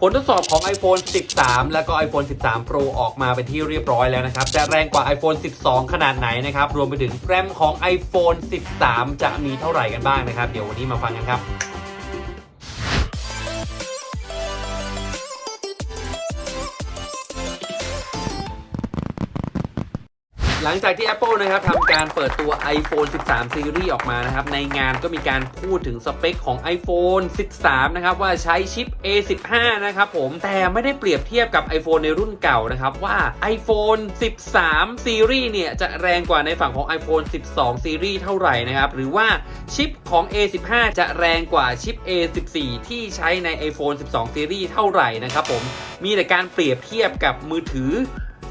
ผลทดสอบของ iPhone 13 แล้วก็ iPhone 13 Pro ออกมาเป็นที่เรียบร้อยแล้วนะครับ จะแรงกว่า iPhone 12 ขนาดไหนนะครับ รวมไปถึงแรมของ iPhone 13 จะมีเท่าไหร่กันบ้างนะครับ เดี๋ยววันนี้มาฟังกันครับ หลังจากที่ Apple นะครับทำการเปิดตัว iPhone 13 Series ออกมานะครับ ในงานก็มีการพูดถึงสเปคของ iPhone 13 นะครับ ว่าใช้ชิป A15 นะครับผม แต่ไม่ได้เปรียบเทียบกับ iPhone ในรุ่นเก่านะครับ ว่า iPhone 13 Series เนี่ย จะแรงกว่าในฝั่งของ iPhone 12 Series เท่าไหร่นะครับ หรือว่าชิปของ A15 จะแรงกว่าชิป A14 ที่ใช้ใน iPhone 12 Series เท่าไหร่นะครับผมมีแต่การเปรียบเทียบกับมือถือ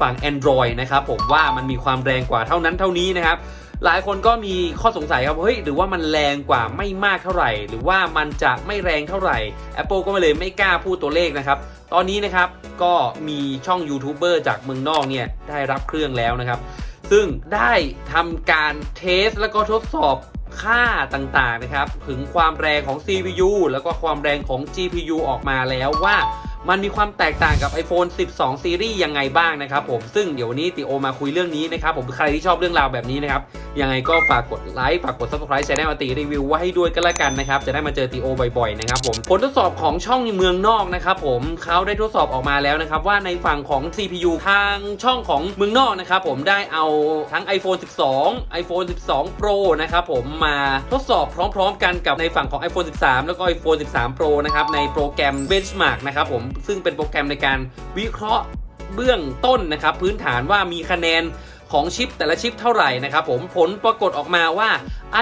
ฝั่ง Android นะครับผมว่ามันมีความแรงกว่าเท่านั้นเท่านี้นะครับหลายคนก็มีข้อสงสัยครับ เฮ้ย หรือว่ามันแรงกว่าไม่มากเท่าไหร่ หรือว่ามันจะไม่แรงเท่าไหร่ Apple ก็เลยไม่กล้าพูดตัวเลขนะครับ ตอนนี้นะครับ ก็มีช่องยูทูบเบอร์จากเมืองนอกเนี่ย ได้รับเครื่องแล้วนะครับ ซึ่งได้ทำการเทสแล้วก็ทดสอบค่าต่างๆนะครับ ถึงความแรงของ CPU แล้วก็ความแรงของ GPU ออกมาแล้วว่า มันมีความแตกต่างกับ iPhone 12 Series ยังไงบ้างนะครับผมซึ่งเดี๋ยววันนี้ติโอมาคุยเรื่องนี้นะครับผมใครที่ชอบเรื่องราวแบบนี้นะครับยังไงก็ฝากกดไลค์ฝากกด subscribe ช่องติรีวิวไว้ให้ด้วยก็แล้วกันนะครับจะได้มาเจอติโอบ่อยๆนะครับผมผลทดสอบของช่องเมืองนอกนะครับผมเขาได้ทดสอบออกมาแล้วนะครับว่าในฝั่งของ CPU ทางช่องของเมืองนอกนะครับผมได้เอาทั้ง iPhone 12 iPhone 12 Pro นะครับผมมาทดสอบพร้อม ๆ กันกับในฝั่งของ iPhone 13 แล้วก็ iPhone 13 Pro นะครับในโปรแกรม Benchmark นะครับผมซึ่งเป็นโปรแกรมในการวิเคราะห์เบื้องต้นนะครับ พื้นฐานว่ามีคะแนนของชิปแต่ละชิปเท่าไหร่นะครับผมผลปรากฏออกมาว่า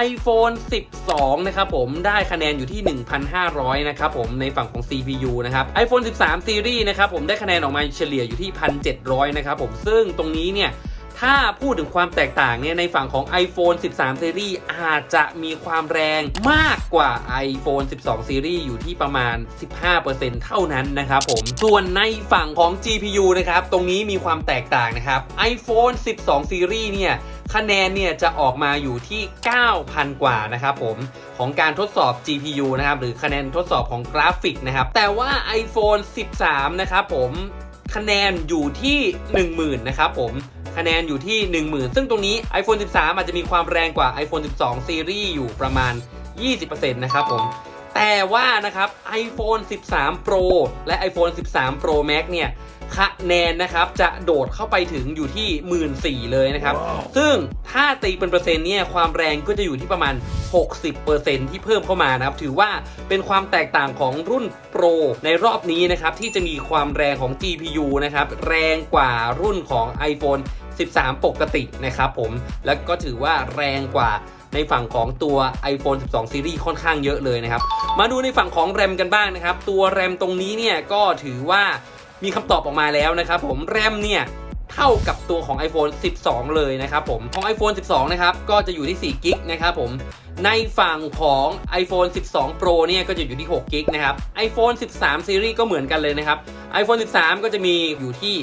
iPhone 12 นะครับผมได้คะแนนอยู่ที่ 1,500 นะครับผมในฝั่งของ CPU นะครับ iPhone 13 Series นะครับผมได้คะแนนออกมาเฉลี่ยอยู่ที่ 1,700 นะครับผมซึ่งตรงนี้เนี่ย ถ้าพูดถึงความแตกต่างเนี่ยในฝั่งของ iPhone 13 Series อาจจะมีความแรงมากกว่า iPhone 12 Series อยู่ที่ประมาณ 15%เท่านั้นนะครับผม ส่วนในฝั่งของ GPU นะครับ ตรงนี้มีความแตกต่างนะครับ iPhone 12 Series เนี่ยคะแนนเนี่ยจะออกมาอยู่ที่ 9,000 กว่านะครับผมของการทดสอบ GPU นะครับหรือคะแนนทดสอบของกราฟิกนะครับ แต่ว่า iPhone 13 นะครับผมคะแนนอยู่ที่ 10,000 นะครับผม คะแนนอยู่ที่ 10,000 ซึ่งตรงนี้ iPhone 13 อาจจะมีความแรงกว่า iPhone 12 Series อยู่ประมาณ 20%นะครับผม แต่ว่านะครับ iPhone 13 Pro และ iPhone 13 Pro Max เนี่ยคะแนนนะครับจะโดดเข้าไปถึงอยู่ที่14,000เลยนะครับซึ่งถ้าตีเป็นเปอร์เซ็นต์เนี่ยความแรงก็จะอยู่ที่ประมาณ 60%ที่เพิ่มเข้ามานะครับ ถือว่าเป็นความแตกต่างของรุ่น Pro ในรอบนี้นะครับ ที่จะมีความแรงของ GPU นะครับ แรงกว่ารุ่นของ iPhone 13 ปกตินะครับผม แล้วก็ถือว่าแรงกว่าในฝั่งของตัว iPhone 12 Series ค่อนข้างเยอะเลยนะครับ มาดูในฝั่งของแรมกันบ้างนะครับ ตัวแรมตรงนี้เนี่ยก็ถือว่ามีคำตอบออกมาแล้วนะครับผม แรมเนี่ยเท่ากับตัวของ iPhone 12 เลยนะครับผม ของ iPhone 12 นะครับ ก็จะอยู่ที่4กิกนะครับผม ในฝั่งของ iPhone 12 Pro เนี่ยก็จะอยู่ที่6กิกนะครับ iPhone 13 Series ก็เหมือนกันเลยนะครับ iPhone 13 ก็จะมีอยู่ที่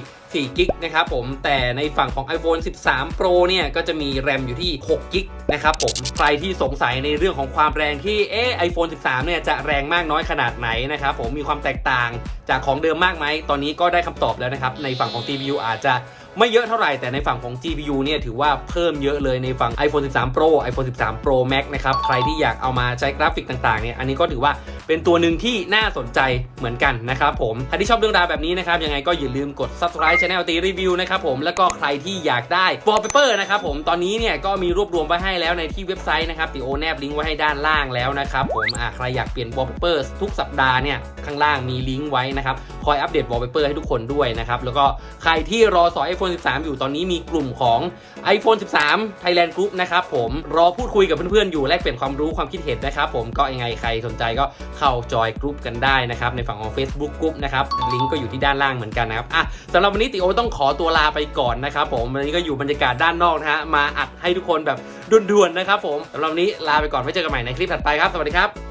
4กิกนะครับผมแต่ในฝั่งของ iPhone 13 Pro เนี่ยก็จะมีแรมอยู่ที่6กิกนะครับผมใครที่สงสัยในเรื่องของความแรงที่เอ๊ะ iPhone 13 เนี่ยจะแรงมากน้อยขนาดไหนนะครับผมมีความแตกต่างจากของเดิมมากไหมตอนนี้ก็ได้คำตอบแล้วนะครับในฝั่งของ CPU อาจจะ ไม่เยอะเท่าไหร่แต่ในฝั่งของ GPU เนี่ยถือว่าเพิ่มเยอะเลยในฝั่ง iPhone 13 Pro iPhone 13 Pro Max นะครับ ใครที่อยากเอามาใช้กราฟิกต่างๆเนี่ยอันนี้ก็ถือว่าเป็นตัวหนึ่งที่น่าสนใจเหมือนกันนะครับผมใครที่ชอบเรื่องราวแบบนี้นะครับยังไงก็อย่าลืมกด subscribe channel ตีรีวิวนะครับผมแล้วก็ใครที่อยากได้ wallpaper นะครับผมตอนนี้เนี่ยก็มีรวบรวมไว้ให้แล้วในที่เว็บไซต์นะครับติโอแนบลิงก์ไว้ให้ด้านล่างแล้วนะครับผมอ่าใครอยากเปลี่ยน wallpaper ทุกสัปดาห์เนี่ยข้างล่างมีลิงก์ไว้นะครับคอยอัปเดต wallpaper ให้ทุกคนด้วยนะครับแล้วก็ใครที่รอสอย iPhone 13 อยู่ตอนนี้มีกลุ่มของ iPhone 13 Thailand Group นะครับผมรอพูดคุยกับเพื่อนๆอยู่แลกเปลี่ยนความรู้ความคิดเห็นนะครับผมก็ยังไงใครสนใจก็เข้าจอยกลุ่มกันได้นะครับในฝั่งของ Facebook Group นะครับลิงก์ก็อยู่ที่ด้านล่างเหมือนกันนะครับอะสำหรับวันนี้ติโอต้องขอตัวลาไปก่อนนะครับผมวันนี้ก็อยู่บรรยากาศด้านนอกนะฮะมาอัดให้ทุกคนแบบด่วนๆนะครับผมสำหรับวันนี้ลาไปก่อนไว้เจอกันใหม่ในคลิปถัดไปครับสวัสดีครับ